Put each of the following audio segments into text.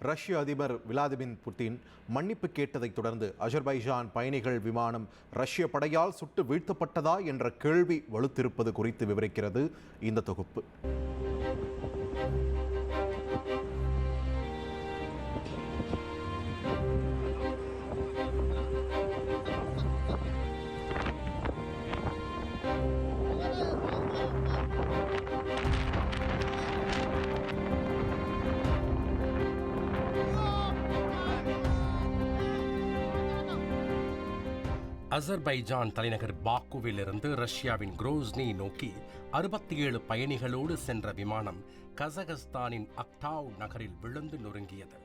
ரஷ்ய அதிபர் Vladimir Putin மன்னிப்பு கேட்டதைத் தொடர்ந்து அஜர்பைஜான் பயணிகள் விமானம் ரஷ்ய படையால் சுட்டு வீழ்த்தப்பட்டதா என்ற கேள்வி வலுத்திருப்பது குறித்து விவரிக்கிறது இந்த தொகுப்பு. அசர்பைஜான் தலைநகர் பாக்குவிலிருந்து ரஷ்யாவின் குரோஸ்னி நோக்கி அறுபத்தி ஏழு பயணிகளோடு சென்ற விமானம் கசகஸ்தானின் அக்டாவ் நகரில் விழுந்து நொறுங்கியது.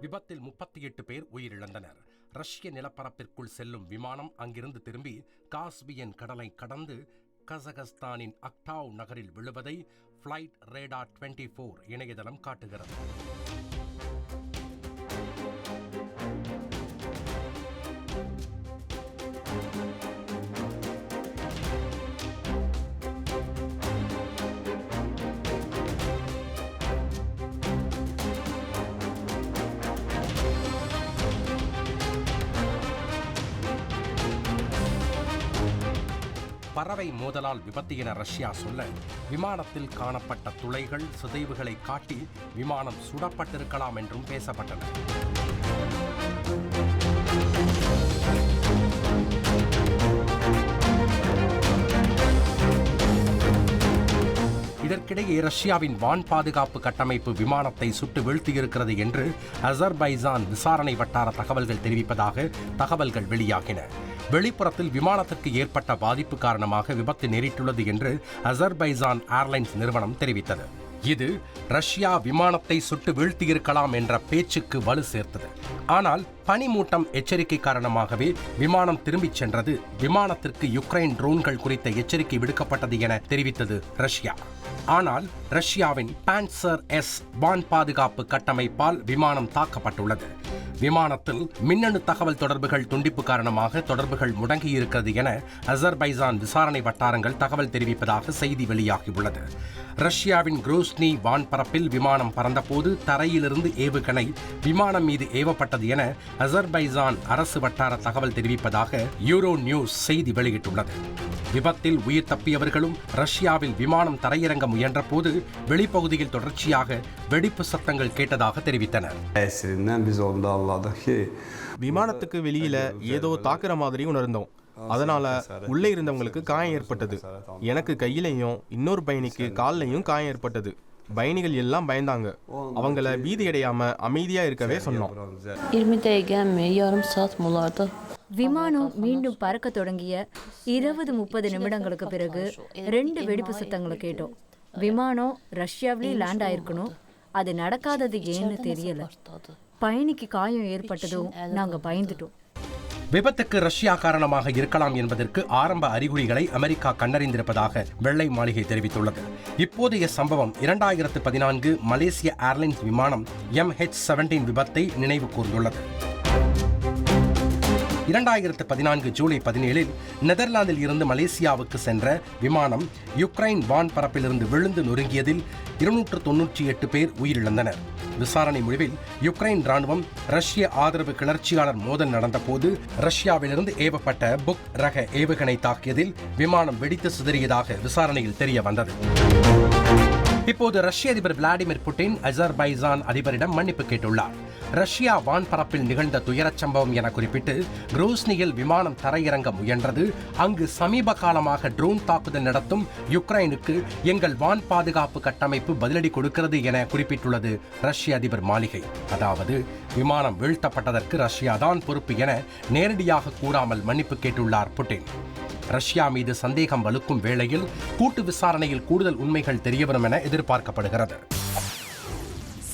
விபத்தில் முப்பத்தி எட்டு பேர் உயிரிழந்தனர். ரஷ்ய நிலப்பரப்பிற்குள் செல்லும் விமானம் அங்கிருந்து திரும்பி காஸ்பியன் கடலை கடந்து கசகஸ்தானின் அக்டாவ் நகரில் விழுவதை ஃப்ளைட் ரேடா 24 ஃபோர் இணையதளம் காட்டுகிறது. பறவை மோதலால் விபத்து என ரஷ்யா சொல்ல விமானத்தில் காணப்பட்ட துளைகள் சிதைவுகளை காட்டி விமானம் சுடப்பட்டிருக்கலாம் என்றும் பேசப்பட்டன இதற்கிடையே ரஷ்யாவின் வான் பாதுகாப்பு கட்டமைப்பு விமானத்தை சுட்டு வீழ்த்தியிருக்கிறது என்று அசர்பைசான் விசாரணை வட்டார தகவல்கள் தெரிவிப்பதாக தகவல்கள் வெளியாகின. வெளிப்புறத்தில் விமானத்திற்கு ஏற்பட்ட பாதிப்பு காரணமாக விபத்து நேரிட்டுள்ளது என்று அசர்பைசான் ஏர்லைன்ஸ் நிறுவனம் தெரிவித்தது. இது ரஷ்யா விமானத்தை சுட்டு வீழ்த்தியிருக்கலாம் என்ற பேச்சுக்கு வலு சேர்த்தது. ஆனால் பனிமூட்டம் எச்சரிக்கை காரணமாகவே விமானம் திரும்பிச் சென்றது. விமானத்திற்கு யுக்ரைன் ட்ரோன்கள் குறித்த எச்சரிக்கை விடுக்கப்பட்டது என தெரிவித்தது ரஷ்யா. ஆனால் ரஷ்யாவின் பான்சர் எஸ் வான் பாதுகாப்பு கட்டமைப்பால் விமானம் தாக்கப்பட்டுள்ளது. விமானத்தில் மின்னணு தகவல் தொடர்புகள் துண்டிப்பு காரணமாக தொடர்புகள் முடங்கியிருக்கிறது என அசர்பைசான் விசாரணை வட்டாரங்கள் தகவல் தெரிவிப்பதாக செய்தி வெளியாகியுள்ளது. ரஷ்யாவின் குரோஸ்னி வான்பரப்பில் விமானம் பறந்தபோது தரையிலிருந்து ஏவுகணை விமானம் மீது ஏவப்பட்டது என அசர்பைசான் அரசு வட்டார தகவல் தெரிவிப்பதாக யூரோ நியூஸ் செய்தி வெளியிட்டுள்ளது. விபத்தில் உயிர் தப்பியவர்களும் ரஷ்யாவில் விமானம் தரையிறங்க முயன்றபோது வெளிப்பகுதியில் தொடர்ச்சியாக வெடிப்பு சத்தங்கள் கேட்டதாக தெரிவித்தனர். விமானத்துக்கு வெளியில ஏதோ தாக்குற மாதிரி உணர்ந்தோம். அதனால உள்ளே இருந்தவங்களுக்கு காயம் ஏற்பட்டது. எனக்கு கையிலையும் இன்னொரு பயணிக்கு கால்லையும் காயம் ஏற்பட்டது. பயணிகள் எல்லாம் பயந்தாங்க. அவங்கள பீதியடையாம அமைதியா இருக்கவே சொன்னோம். விமானம் மீண்டும் பறக்க தொடங்கிய இருபது முப்பது நிமிடங்களுக்கு பிறகு ரெண்டு வெடிப்பு சத்தங்களை கேட்டோம். விமானம் ரஷ்யாவிலேயே லேண்ட் ஆயிருக்கணும். அது நடக்காதது ஏன்னு தெரியல. பயணிக்கு காயம் ஏற்பட்டதும் நாங்க பயந்துட்டோம். விபத்துக்கு ரஷ்யா காரணமாக இருக்கலாம் என்பதற்கு ஆரம்ப அறிகுறிகளை அமெரிக்கா கண்டறிந்திருப்பதாக வெள்ளை மாளிகை தெரிவித்துள்ளது. இப்போதைய சம்பவம் இரண்டாயிரத்து பதினான்கு மலேசிய ஏர்லைன்ஸ் விமானம் எம் ஹெச் செவன்டீன் விபத்தை நினைவு கூர்ந்துள்ளது. இரண்டாயிரத்து பதினான்கு ஜூலை பதினேழில் நெதர்லாந்தில் இருந்து மலேசியாவுக்கு சென்ற விமானம் யுக்ரைன் வான் பரப்பிலிருந்து விழுந்து நொறுங்கியதில் இருநூற்று தொன்னூற்றி எட்டு பேர் உயிரிழந்தனர். விசாரணை முடிவில் யுக்ரைன் ராணுவம் ரஷ்ய ஆதரவு கிளர்ச்சியாளர் மோதல் நடந்தபோது ரஷ்யாவிலிருந்து ஏவப்பட்ட புக் ரக ஏவுகணை தாக்கியதில் விமானம் வெடித்து சிதறியதாக விசாரணையில் தெரிய வந்தது இப்போது ரஷ்ய அதிபர் விளாடிமிர் புட்டின் அசர்பைசான் அதிபரிடம் மன்னிப்பு கேட்டுள்ளார். ரஷ்யா வான்பரப்பில் நிகழ்ந்த துயரச் சம்பவம் என குறிப்பிட்டு குரோஸ்னியில் விமானம் தரையிறங்க முயன்றது. அங்கு சமீப காலமாக ட்ரோன் தாக்குதல் நடத்தும் யுக்ரைனுக்கு எங்கள் வான் பாதுகாப்பு கட்டமைப்பு பதிலடி கொடுக்கிறது என குறிப்பிட்டுள்ளது ரஷ்ய அதிபர் மாளிகை. அதாவது விமானம் வீழ்த்தப்பட்டதற்கு ரஷ்யா தான் பொறுப்பு என நேரடியாக கூறாமல் மன்னிப்பு கேட்டுள்ளார் புட்டின். ரஷ்யா மீது சந்தேகம் வலுக்கும் வேளையில் கூட்டு விசாரணையில் கூடுதல் உண்மைகள் தெரியவரும் என எதிர்பார்க்கப்படுகிறது.